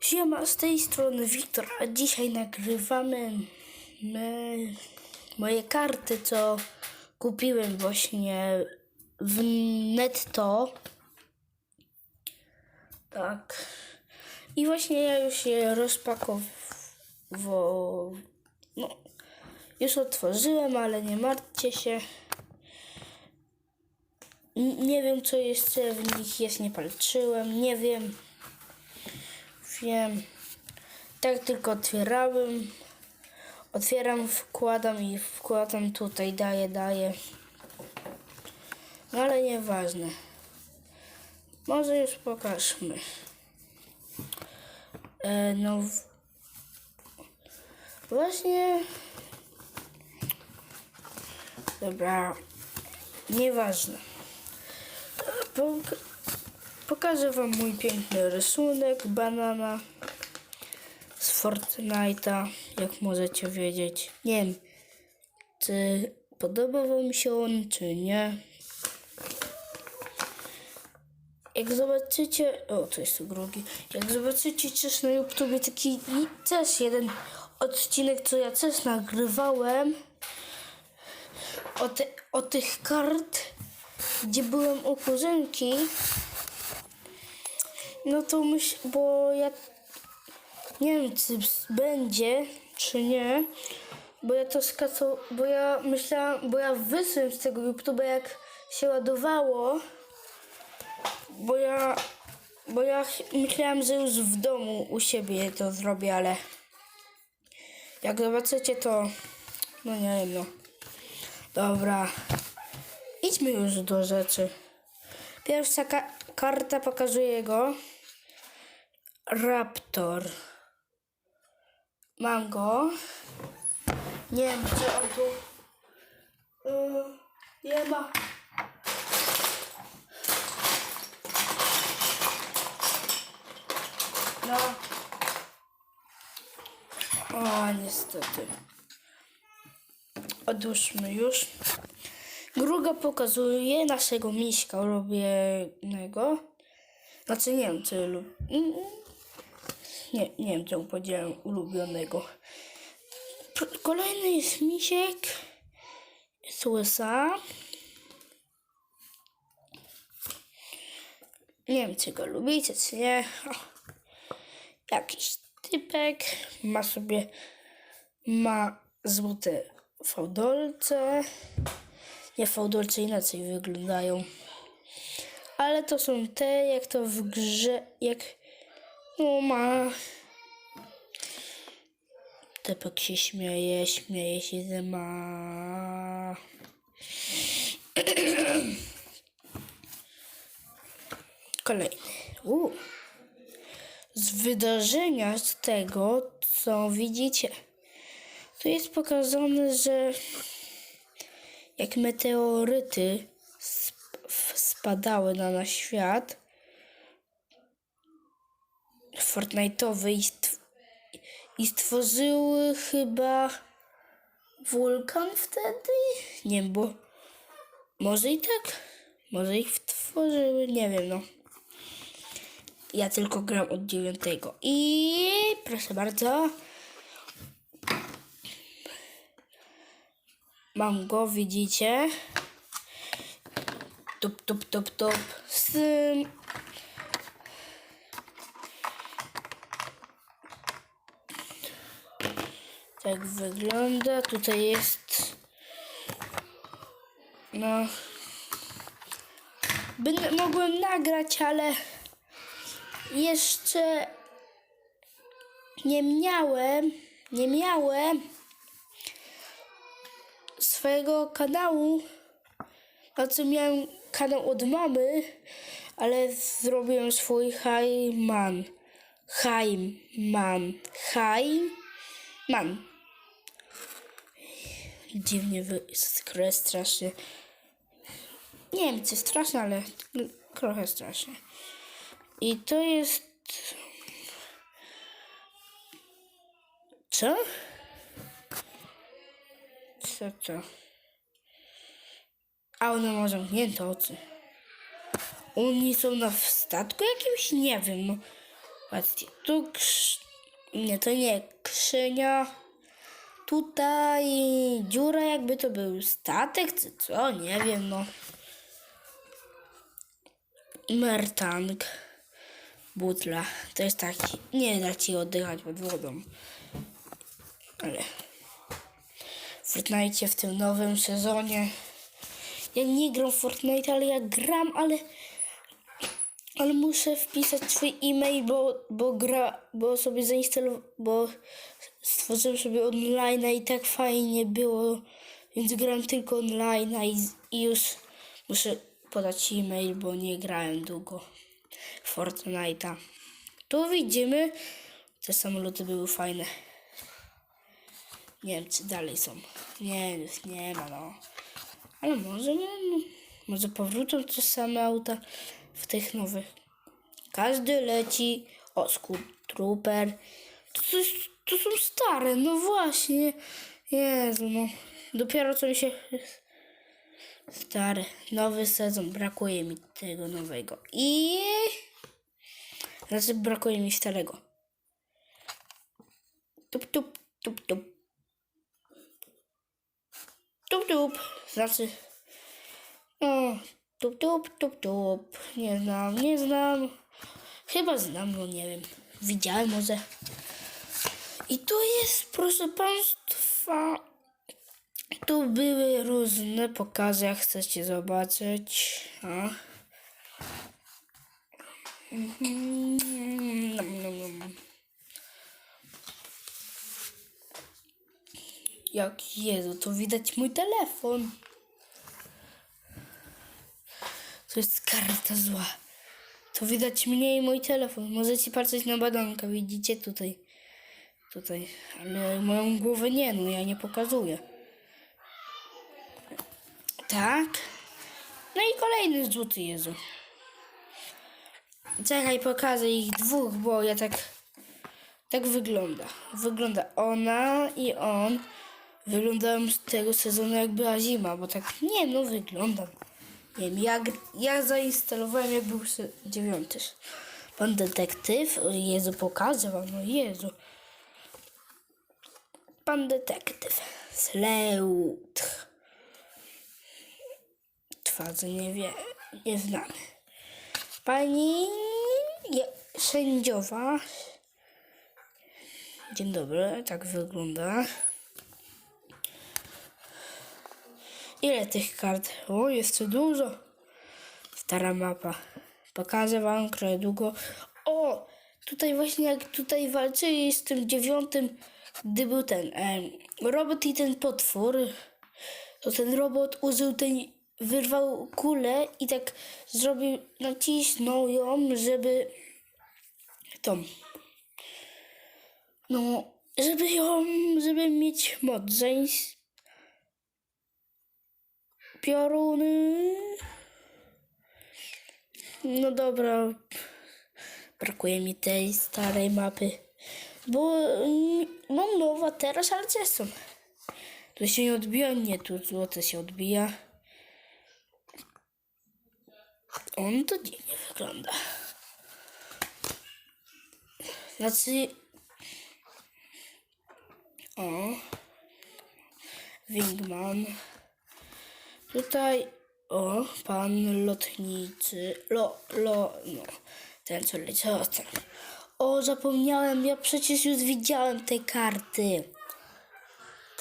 Siema, z tej strony Wiktor, a dzisiaj nagrywamy my, moje karty, co kupiłem właśnie w netto. Tak. I właśnie ja już je rozpakowałem. No, już otworzyłem, ale nie martwcie się. Nie wiem, co jeszcze w nich jest, nie patrzyłem, nie wiem. Wiem. Tak tylko otwierałem. Otwieram, wkładam i wkładam tutaj, daję, daję. No ale nieważne. Może już pokażmy. E, no. Właśnie. Dobra. Nieważne. Pok- Pokażę wam mój piękny rysunek banana z Fortnite'a, jak możecie wiedzieć. Nie wiem, czy podoba wam się on, czy nie. Jak zobaczycie, o to jest drugi, jak zobaczycie też na YouTube taki też jeden odcinek, co ja też nagrywałem o, te, o tych kart, gdzie byłem u kuzynki, no to myśl, bo ja nie wiem, czy będzie, czy nie, bo ja to skaso, bo ja myślałam, bo ja wysłem z tego YouTube, jak się ładowało, bo ja, bo ja myślałam, że już w domu u siebie to zrobię, ale jak zobaczycie, to no nie wiem, no. Dobra, idźmy już do rzeczy. Pierwsza ka- karta pokazuje go. Raptor. Mam go. Nie wiem, czy on tu... Yy, nie ma. No. O, niestety. Odłóżmy już. Druga pokazuje naszego miśka ulubionego. Znaczy nie wiem, czy lub... mm, Nie, nie wiem, czemu powiedziałem ulubionego. Kolejny jest misiek z USA. Nie wiem, czy go lubicie, czy nie. O, jakiś typek. Ma sobie... Ma złote fałdolce. Nie, fałdolce inaczej wyglądają. Ale to są te, jak to w grze, jak no ma. Tepek się śmieje, śmieje się, że ma. Kolejny. U. Z wydarzenia z tego, co widzicie. Tu jest pokazane, że jak meteoryty spadały na nasz świat Fortnite'owy i, stw- i stworzyły chyba wulkan wtedy? Nie bo może i tak, może ich stworzyły, nie wiem no. Ja tylko gram od dziewiątego i proszę bardzo. Mam go, widzicie? Tup, tup, tup, tup. Tym. Tak wygląda. Tutaj jest. No. Będę, mogłem nagrać, ale jeszcze nie miałem. Nie miałem swojego kanału. Znaczy miałem kanał od mamy, ale zrobiłem swój Hajman. Hajman. Hajman. Dziwnie wy... skre strasznie. Nie wiem, czy straszne, ale trochę strasznie. I to jest... Co? To? A one ma zamknięte oczy. Oni są na statku jakimś? Nie wiem. Patrzcie, tu krz... Nie, to nie krzynia. Tutaj dziura jakby to był statek, czy co? Nie wiem, no. Mertank. Butla. To jest taki... Nie da ci oddychać pod wodą. Ale... Fortnite w tym nowym sezonie... Ja nie gram w Fortnite, ale ja gram, ale... Ale muszę wpisać swój e-mail, bo, bo gra, bo sobie zainstalowałem, bo stworzyłem sobie online i tak fajnie było, więc gram tylko online i, i już muszę podać e-mail, bo nie grałem długo Fortnite'a. Tu widzimy, te samoloty były fajne. Nie wiem, czy dalej są. Nie, już nie ma, no. Ale może, no, może powrócą te same auta w tych nowych. Każdy leci. O, Scoot Trooper. To, to, to są stare, no właśnie. Jezu, no. Dopiero co mi się... Stary, nowy sezon. Brakuje mi tego nowego. I... Znaczy, brakuje mi starego. Tup, tup, tup, tup. Tup, tup. Znaczy... O, tup, tup, tup, tup. Nie znam, nie znam. Chyba znam, no nie wiem. Widziałem może. I tu jest, proszę Państwa, tu były różne pokazy, jak chcecie zobaczyć. O. Mhm, Jak Jezu, to widać mój telefon. To jest karta zła. To widać mnie i mój telefon. Możecie patrzeć na badanka, widzicie tutaj. Tutaj. Ale moją głowę nie, no ja nie pokazuję. Tak. No i kolejny złoty Jezu. Czekaj, pokażę ich dwóch, bo ja tak... Tak wygląda. Wygląda ona i on. Wyglądają z tego sezonu jak była zima, bo tak, nie no, wyglądam. Nie wiem, ja, ja zainstalowałem jak był dziewiąty. Pan detektyw, o Jezu, pokażę wam, no Jezu. Pan detektyw, Sleut. Twarzy nie wie, nie znamy. Pani je, sędziowa. Dzień dobry, tak wygląda. Ile tych kart? O, jest dużo. Stara mapa. Pokażę wam kraj długo. O! Tutaj właśnie jak tutaj walczyli z tym dziewiątym, gdy był ten em, robot i ten potwór, to ten robot użył tej, wyrwał kulę i tak zrobił, nacisnął ją, żeby tą, no, żeby ją, żeby mieć moc, Pioruny. No dobra. Brakuje mi tej starej mapy. Bo mm, mam nowa teraz, ale są? Tu się nie odbija? Nie, tu złote się odbija. On to dziwnie wygląda. Znaczy... O. Wingman. Tutaj, o, pan lotniczy, lo, lo, no, ten co leci, o, ten. O, zapomniałem, ja przecież już widziałem te karty.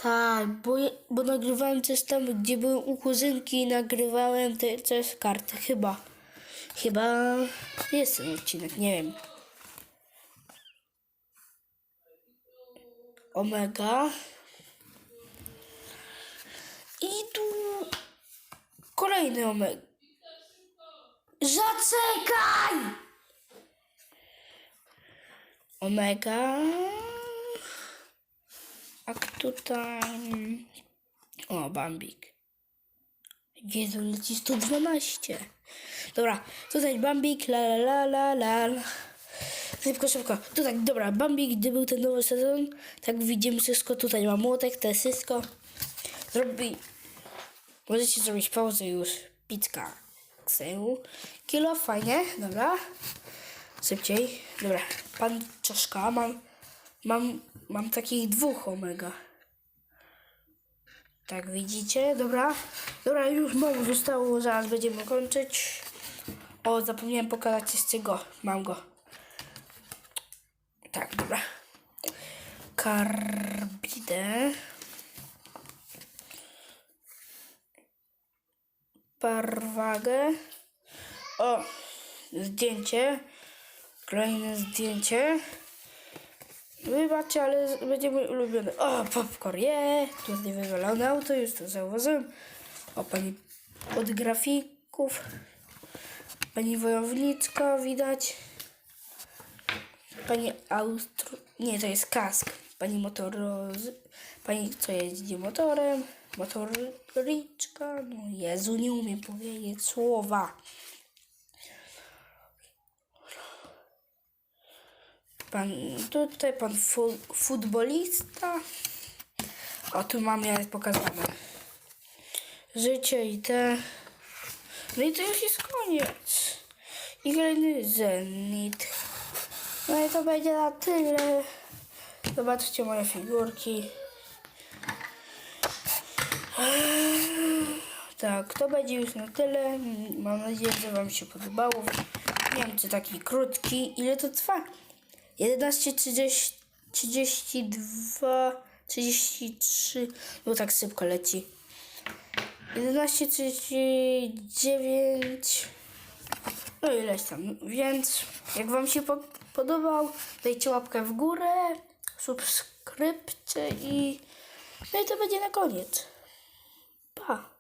Tak, bo, bo nagrywałem też tam, gdzie byłem u kuzynki i nagrywałem te też karty, chyba. Chyba jest ten odcinek, nie wiem. Omega. I tu kolejny omega. Zaczekaj! Omega. A tutaj... O, Bambik. Jezu, leci 112. Dobra, tutaj Bambik, la la la la la. Szybko, szybko. Tutaj, dobra, Bambik, gdy był ten nowy sezon, tak widzimy wszystko. Tutaj ma młotek, jest wszystko. Zrobi... Możecie zrobić pauzę już. Pizka. Kseł. Kilo, fajnie, dobra. Szybciej. Dobra, pan czaszka, mam, mam, mam takich dwóch omega. Tak, widzicie? Dobra. Dobra, już mało zostało, zaraz będziemy kończyć. O, zapomniałem pokazać jeszcze go. Mam go. Tak, dobra. Karbidę. Parwagę. O, zdjęcie. Kolejne zdjęcie. Wybaczcie, ale będzie mój ulubiony. O, popcorn, je! Tu jest niewywalone auto, już to zauważyłem. O, pani od grafików. Pani wojownicka widać. Pani Austro... Nie, to jest kask. Pani motoroz... Pani, co jeździ motorem. Motoryczka. No Jezu, nie umiem powiedzieć słowa. Pan, tutaj pan fu, futbolista. O, tu mam ja pokazane. Życie i te. No i to już jest koniec. I kolejny Zenit. No i to będzie na tyle. Zobaczcie moje figurki. Tak, to będzie już na tyle. Mam nadzieję, że Wam się podobało. Nie wiem, czy taki krótki. Ile to trwa? 11.30, 32, 33. No tak szybko leci. 11.39. No ileś tam. Więc jak Wam się po- podobał, dajcie łapkę w górę, subskrypcję i. No i to będzie na koniec. Pa!